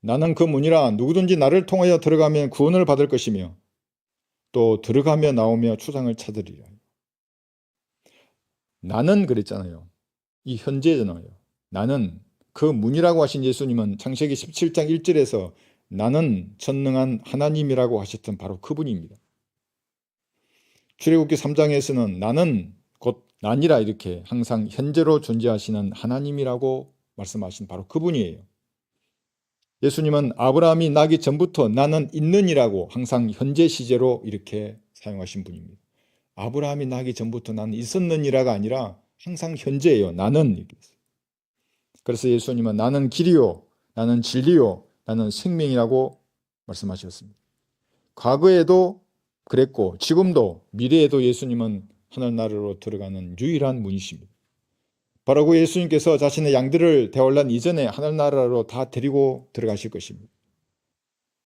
나는 그 문이라 누구든지 나를 통하여 들어가면 구원을 받을 것이며 또 들어가며 나오며 추상을 찾으리라. 나는 그랬잖아요. 이 현재잖아요. 나는 그 문이라고 하신 예수님은 창세기 17장 1절에서 나는 전능한 하나님이라고 하셨던 바로 그분입니다. 출애굽기 3장에서는 나는 곧 난이라 이렇게 항상 현재로 존재하시는 하나님이라고 말씀하신 바로 그분이에요. 예수님은 아브라함이 나기 전부터 나는 있는이라고 항상 현재 시제로 이렇게 사용하신 분입니다. 아브라함이 나기 전부터 나는 있었느니라가 아니라 항상 현재예요. 나는. 그래서 예수님은 나는 길이요, 나는 진리요, 나는 생명이라고 말씀하셨습니다. 과거에도 그랬고 지금도 미래에도 예수님은 하늘나라로 들어가는 유일한 문이십니다. 바로 그 예수님께서 자신의 양들을 대환란 이전에 하늘나라로 다 데리고 들어가실 것입니다.